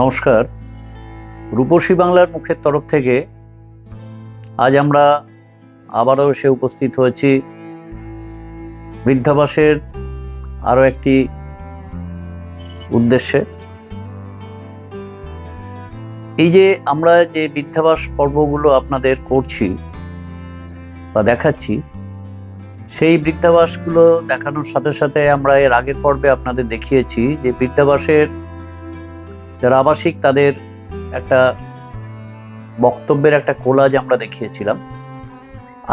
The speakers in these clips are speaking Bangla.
নমস্কার। রূপসী বাংলার মুখের তরফ থেকে আজ আমরা আবারও এসে উপস্থিত হয়েছি বৃদ্ধাবাসের আরও একটি উদ্দেশ্যে। এই যে আমরা যে বৃদ্ধাবাস পর্বগুলো আপনাদের করছি বা দেখাচ্ছি, সেই বৃদ্ধাবাসগুলো দেখানোর সাথে সাথে আমরা এর আগের পর্বে আপনাদের দেখিয়েছি যে বৃদ্ধাবাসের যারা আবাসিক, তাদের একটা বক্তব্যের একটা কোলাজ আমরা দেখিয়েছিলাম।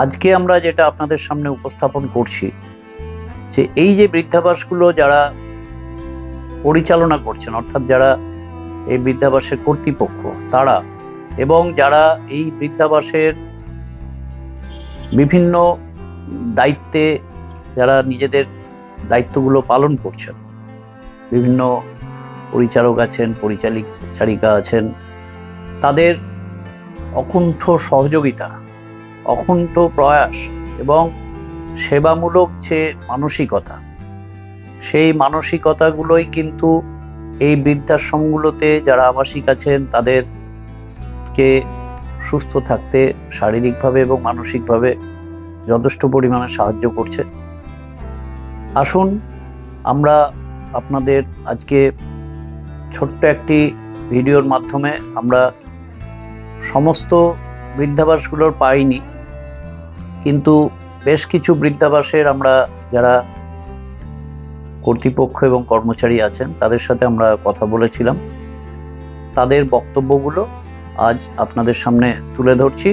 আজকে আমরা যেটা আপনাদের সামনে উপস্থাপন করছি, যে এই যে বৃদ্ধাবাসগুলো যারা পরিচালনা করছেন, অর্থাৎ যারা এই বৃদ্ধাবাসের কর্তৃপক্ষ, তারা এবং যারা এই বৃদ্ধাবাসের বিভিন্ন দায়িত্বে যারা নিজেদের দায়িত্বগুলো পালন করছেন, বিভিন্ন পরিচালক আছেন, পরিচালিকা আছেন। তাদের অকুণ্ঠ সহযোগিতা, অকুণ্ঠ প্রয়াস এবং সেবামূলক যে মানসিকতা, সেই মানসিকতাগুলোই কিন্তু এই বৃদ্ধাশ্রমগুলোতে যারা আবাসিক আছেন, তাদেরকে সুস্থ থাকতে শারীরিকভাবে এবং মানসিকভাবে যথেষ্ট পরিমাণে সাহায্য করছে। আসুন, আমরা আপনাদের আজকে ছোট্ট একটি ভিডিওর মাধ্যমে আমরা সমস্ত বৃদ্ধাবাসগুলোর পাইনি, কিন্তু বেশ কিছু বৃদ্ধাবাসের আমরা যারা কর্তৃপক্ষ এবং কর্মচারী আছেন, তাদের সাথে আমরা কথা বলেছিলাম। তাদের বক্তব্যগুলো আজ আপনাদের সামনে তুলে ধরছি।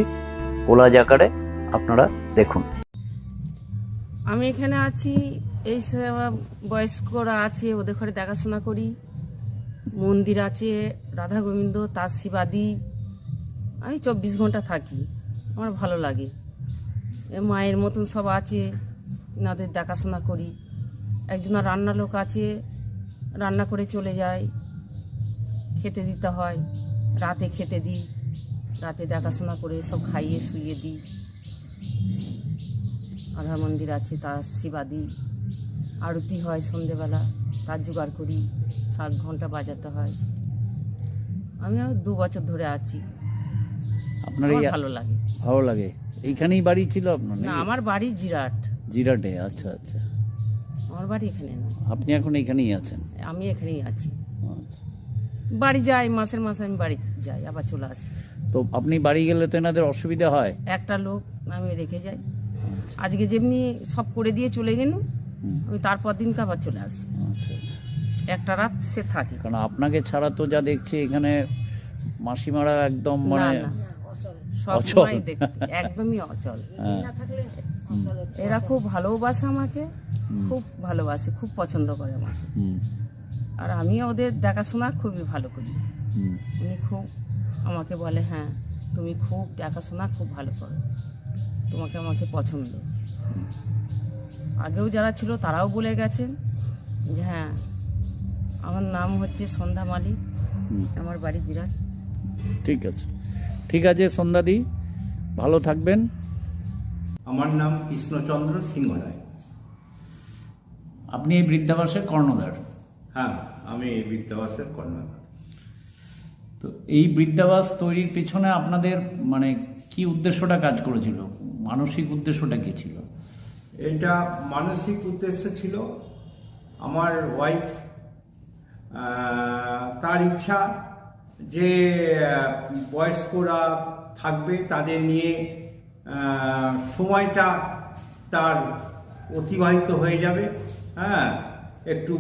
কোলাজ আকারে আপনারা দেখুন। আমি এখানে আছি, এই বয়স্করা আছে, ওদের ঘরে দেখাশোনা করি। মন্দির আছে, রাধা গোবিন্দ, তার শিবাদি। আমি চব্বিশ ঘণ্টা থাকি, আমার ভালো লাগে। মায়ের মতন সব আছে, এনাদের দেখাশোনা করি। একজনের রান্না লোক আছে, রান্না করে চলে যায়, খেতে দিতে হয়, রাতে খেতে দিই, রাতে দেখাশোনা করে সব খাইয়ে শুইয়ে দিই। আধা মন্দির আছে, তার শিবা দিই আরতি হয় সন্ধেবেলা, তার জোগাড় করি। সাত ঘণ্টা বাজাতে হয়। আমি দু বছর ধরে আছি। আপনার ভালো লাগে। ভালো লাগে? এইখানেই বাড়ি ছিল আপনার না আমার বাড়ি জিরাট। জিরাটে আচ্ছা আচ্ছা। আমার বাড়ি এখানে না। আপনি এখন এখানেই আছেন? আমি এখানেই আছি। আচ্ছা। বাড়ি যাই মাসের মাসে আমি বাড়ি যাই আবার চলে আসি। তো আপনি বাড়ি গেলে তো এনাদের অসুবিধা হয়? একটা লোক আমি রেখে যাই। আজকে যেমনি সব করে দিয়ে চলে গেল আমি তারপর দিনকে আবার চলে আসি। আচ্ছা আচ্ছা। একটা রাত সে থাকে। কারণ আপনাকে ছাড়া তো যা দেখছি এখানে মাসিমারা একদম মানে না। সব সময় দেখতে একদমই অচল। হ্যাঁ, এরা খুব ভালোবাসে আমাকে খুব ভালোবাসে খুব পছন্দ করে আমাকে। আর আমি ওদের দেখাশোনা খুবই ভালো করি। উনি খুব আমাকে বলে হ্যাঁ তুমি খুব দেখাশোনা খুব ভালো করো। তোমাকে আমাকে পছন্দ। আগেও যারা ছিল তারাও বলে গেছেন যে হ্যাঁ আমার নাম হচ্ছে সন্ধ্যা মালিক আমার বাড়ি জিরাট ঠিক আছে। ঠিক আছে সন্ধ্যাদি ভালো থাকবেন। আমার নাম কৃষ্ণচন্দ্র সিংহ রায় আপনি এই বৃদ্ধাবাসের কর্ণধার? হ্যাঁ আমি এই বিদ্যাবাসের কর্ণধার। তো এই বৃদ্ধাবাস তৈরির পেছনে আপনাদের মানে কি উদ্দেশ্যটা কাজ করেছিল? মানসিক উদ্দেশ্যটা কি ছিল? এটা মানসিক উদ্দেশ্য ছিল আমার ওয়াইফ তার ইচ্ছা যে বয়স্করা থাকবে, তাদের নিয়ে সময়টা তার অতিবাহিত হয়ে যাবে। হ্যাঁ একটু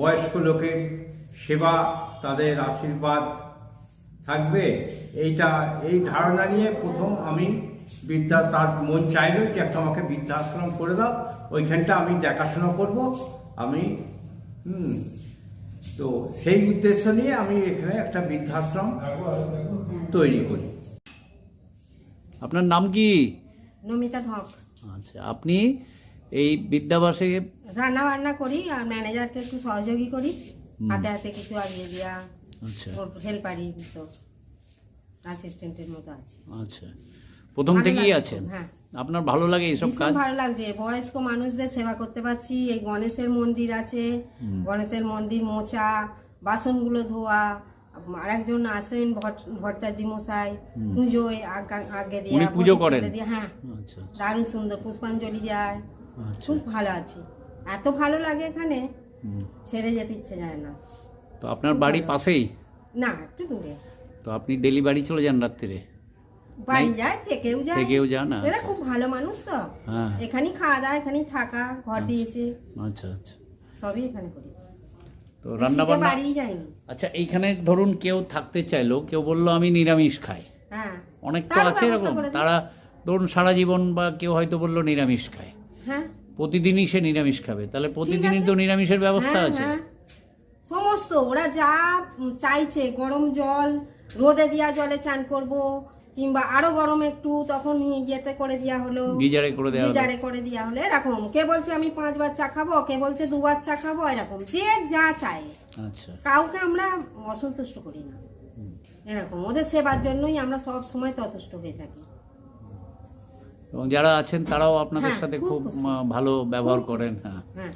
বয়স্ক লোকের সেবা, তাদের আশীর্বাদ থাকবে। এইটা, এই ধারণা নিয়ে প্রথম আমি বিদ্যা, তার মন চাইলো যে একটা আমাকে বৃদ্ধাশ্রম করে দাও, ওইখানটা আমি দেখাশোনা করব। আমি, হুম তো সেই উদ্দেশ্য নিয়ে আমি এখানে একটা বৃদ্ধাশ্রম তৈরি করি। আপনার নাম কি? নমিতা ধক। আচ্ছা আপনি এই বিদ্যাবাসে রান্না বান্না করি আর ম্যানেজারকে একটু সহযোগী করি। হাতে হাতে কিছু আগিয়ে দেওয়া আচ্ছা। ওর হেল্পারই তো। অ্যাসিস্ট্যান্টের মতো আছে। আচ্ছা। প্রথম থেকেই আছেন? হ্যাঁ। আপনার ভালো লাগে এইসব কাজ? ভালো লাগছে। বয়স্ক মানুষদের সেবা করতে পারছি। এই গণেশের মন্দির আছে। গণেশের মন্দির মোচা বাসনগুলো ধোয়া। আরেকজন আসেন ভট- ভট্টাচার্য মশাই। পুজোয় আগে দেওয়া পুজো করেন? হ্যাঁ। আচ্ছা আচ্ছা। দারুণ সুন্দর পুষ্পাঞ্জলি দেয়। আচ্ছা। খুব ভালো আছে। এত ভালো লাগে এখানে ছেড়ে যেতে ইচ্ছে যায় না। তো আপনার বাড়ি পাশেই? না একটু দূরে। তো আপনি ডেলি বাড়ি চলে যান রাত্রিরে? বাড়ি যায় থেকেও যায়। থেকেও যান এরা আচ্ছা খুব ভালো মানুষ তো। হ্যাঁ। এখানেই খাওয়া দাওয়া এখানেই থাকা ঘর দিয়েছে। আচ্ছা আচ্ছা। সবই এখানে করি। তো রান্না বান্না বাড়ি যায়নি। আচ্ছা এইখানে ধরুন কেউ থাকতে চাইলো কেউ বলল আমি নিরামিষ খাই। হ্যাঁ। অনেক তো আছে এরকম। তারা ধরুন সারা জীবন বা কেউ হয়তো বলল নিরামিষ খায় হ্যাঁ। প্রতিদিনই সে নিরামিষ খাবে। তাহলে প্রতিদিনই তো নিরামিষের ব্যবস্থা হ্যাঁ, আছে। হ্যাঁ। সমস্ত ওরা যা চাইছে গরম জল রোদে দিয়া জলে চান করব কিংবা আরও গরম একটু তখন ইয়েতে করে দেওয়া হলো। গিজারে করে দেওয়া হলো। গিজারে করে দেওয়া হলো। এরকম। কে বলছে আমি পাঁচবার চা খাব কে বলছে দুবার চা খাব এরকম। যে যা চায়। আচ্ছা। কাউকে আমরা অসন্তুষ্ট করি না। এরকম। ওদের সেবার জন্যই আমরা সব সময় ততুষ্ট হয়ে থাকি। এবং যারা আছেন তারাও আপনাদের হ্যাঁ, সাথে খুব ভালো ব্যবহার করেন হ্যাঁ। হ্যাঁ।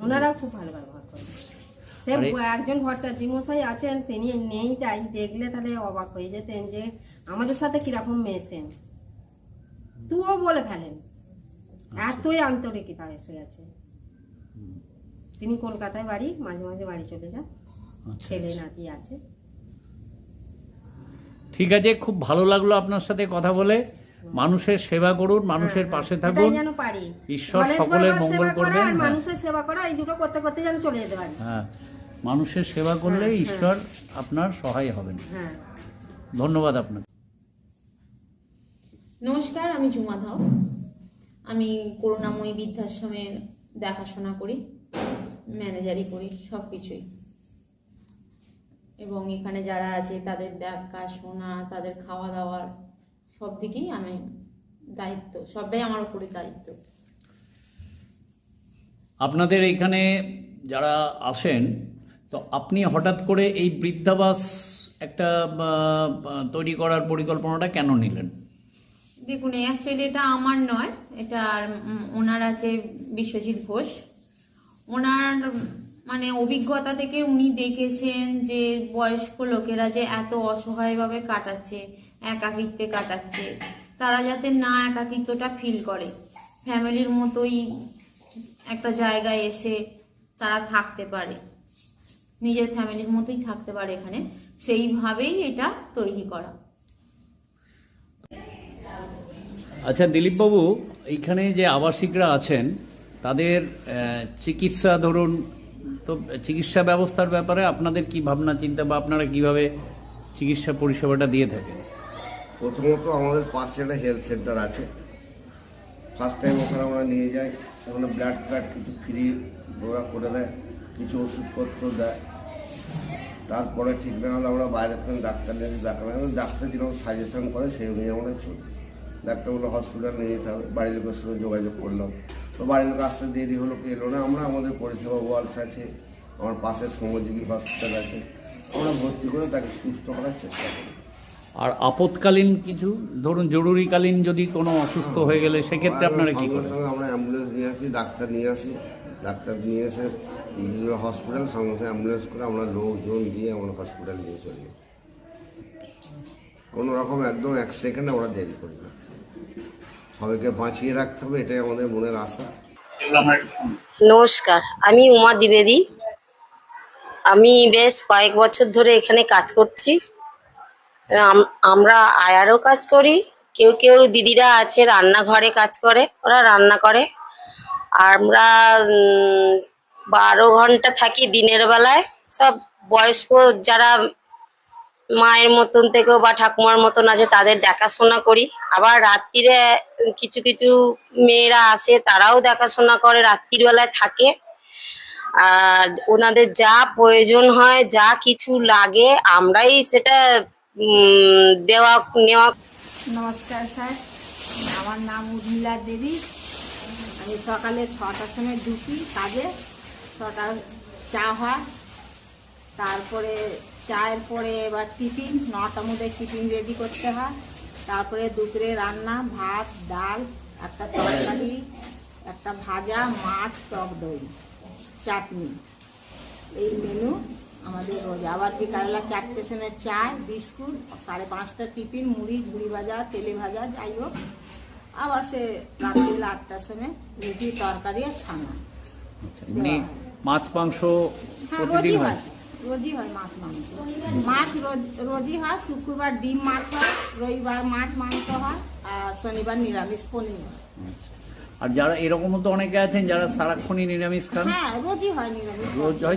ওনারাও খুব ভালো ব্যবহার করেন। সে একজন ভট্টাচার্য মশাই আছেন তিনি নেই তাই দেখলে তাহলে অবাক হয়ে যেতেন যে আমাদের সাথে কীরকম মেশেন। তুও বলে ফেলেন। এতই আন্তরিকতা এসে গেছে। তিনি কলকাতায় বাড়ি মাঝে মাঝে বাড়ি চলে যান। আচ্ছা ছেলে নাতি আছে। ঠিক আছে খুব ভালো লাগল আপনার সাথে কথা বলে। মানুষের সেবা করুন মানুষের পাশে থাকুন। হ্যাঁ, যেন পারি। ঈশ্বর সকলের মঙ্গল করবেন, হ্যাঁ। মানুষের সেবা করা এই দুটো করতে করতে যেন চলে যেতে পারি। হ্যাঁ। মানুষের সেবা করলে হ্যাঁ, ঈশ্বর আপনার সহায় হবেন। হ্যাঁ। ধন্যবাদ আপনাকে। নমস্কার আমি ঝুমা ধাও আমি করুণাময়ী বৃদ্ধাশ্রমে দেখাশোনা করি ম্যানেজারই করি সব কিছুই এবং এখানে যারা আছে তাদের দেখাশোনা তাদের খাওয়া দাওয়ার সব দিকেই আমি দায়িত্ব সবটাই আমার উপরে দায়িত্ব। আপনাদের এখানে যারা আসেন তো আপনি হঠাৎ করে এই বৃদ্ধাবাস একটা তৈরি করার পরিকল্পনাটা কেন নিলেন? দেখুন অ্যাকচুয়ালি এটা আমার নয় এটা উম, ওনার আছে বিশ্বজিৎ ঘোষ ওনার মানে অভিজ্ঞতা থেকে উনি দেখেছেন যে বয়স্ক লোকেরা যে এত অসহায়ভাবে কাটাচ্ছে একাকিত্বে কাটাচ্ছে তারা যাতে না একাকিত্বটা ফিল করে। ফ্যামিলির মতোই একটা জায়গায় এসে তারা থাকতে পারে। নিজের ফ্যামিলির মতোই থাকতে পারে এখানে সেইভাবেই এটা তৈরি করা। আচ্ছা দিলীপবাবু এইখানে যে আবাসিকরা আছেন তাদের চিকিৎসা ধরুন তো চিকিৎসা ব্যবস্থার ব্যাপারে আপনাদের কি ভাবনা চিন্তা বা আপনারা কীভাবে চিকিৎসা পরিষেবাটা দিয়ে থাকেন? প্রথমত আমাদের পাশে একটা হেলথ সেন্টার আছে। ফার্স্ট টাইম ওখানে আমরা নিয়ে যাই। ওখানে ব্লাড ফ্লাড কিছু ফ্রি ওরা করে দেয় কিছু ওষুধপত্র দেয়। তারপরে ঠিক না হলে আমরা বাইরে থেকে ডাক্তার নিয়ে। ডাক্তার ডাক্তার যেরকম সাজেশন করে সেই অনুযায়ী আমরা চলি। ডাক্তার বলে হসপিটাল নিয়ে যেতে হবে বাড়ির লোকের সঙ্গে যোগাযোগ করলাম তো বাড়ির লোক আসতে দেরি হলো কি এলো না? আমরা আমাদের পরিষেবা ওয়ার্ডস আছে আমার পাশে শ্রমজীবী হসপিটাল আছে। আমরা ভর্তি করে তাকে সুস্থ করার চেষ্টা করি। আর আপৎকালীন কিছু? ধরুন জরুরিকালীন যদি কোনো অসুস্থ হয়ে গেলে সেক্ষেত্রে আপনারা কি করেন? আমরা অ্যাম্বুলেন্স নিয়ে আসি ডাক্তার নিয়ে আসি। ডাক্তার নিয়ে এসে হসপিটাল, সঙ্গে সঙ্গে অ্যাম্বুলেন্স করে আমরা লোকজন দিয়ে আমরা হসপিটাল নিয়ে চলি যাই। কোনো রকম একদম এক সেকেন্ড আমরা দেরি করি না। সবাইকে বাঁচিয়ে রাখতে হবে, এটাই আমাদের মনের আশা। নমস্কার, আমি উমা দ্বিবেদী। আমি বেশ কয়েক বছর ধরে এখানে কাজ করছি। আমরা আয়ারও কাজ করি, কেউ কেউ দিদিরা আছে, রান্নাঘরে কাজ করে, ওরা রান্না করে। আর আমরা বারো ঘণ্টা থাকি দিনের বেলায়। সব বয়স্ক যারা মায়ের মতন থেকেও বা ঠাকুমার মতন আছে, তাদের দেখাশোনা করি। আবার রাত্রিরে কিছু কিছু মেয়েরা আসে, তারাও দেখাশোনা করে, রাত্রির বেলায় থাকে। আর ওনাদের যা প্রয়োজন হয়, যা কিছু লাগে, আমরাই সেটা দেওয়া, নেওয়া নমস্কার স্যার। আমার নাম উর্মিলা দেবী। আমি সকালে ছটার সময় ঢুকি কাজে। ছটা চা হয়। তারপরে চায়ের পরে এবার টিফিন নটার মধ্যে টিফিন রেডি করতে হয়। তারপরে দুপুরে রান্না ভাত ডাল একটা তরকারি একটা ভাজা মাছ টক দই চাটনি। এই মেনু আমাদের রোজ। আবার বিকালবেলা চারটে সময় চায় বিস্কুট সাড়ে পাঁচটা টিফিন মুড়ি ঝুড়ি ভাজা তেলে ভাজা যাই হোক। আবার সে রাত্রিবেলা আটটার সময় রুটি তরকারি আর ছানা। আচ্ছা, মাছ মাংস হ্যাঁ প্রতিদিন হয়? রোজই হয় মাছ মাংস। মাছ রোজ- রোজই হয় শুক্রবার ডিম মাছ হয় রবিবার মাছ মাংস হয় আর শনিবার নিরামিষ পনির হয়। আর যারা এরকমও তো অনেকে আছেন যারা সারাক্ষণই নিরামিষ খান? হ্যাঁ রোজই হয় নিরামিষ রোজ হয়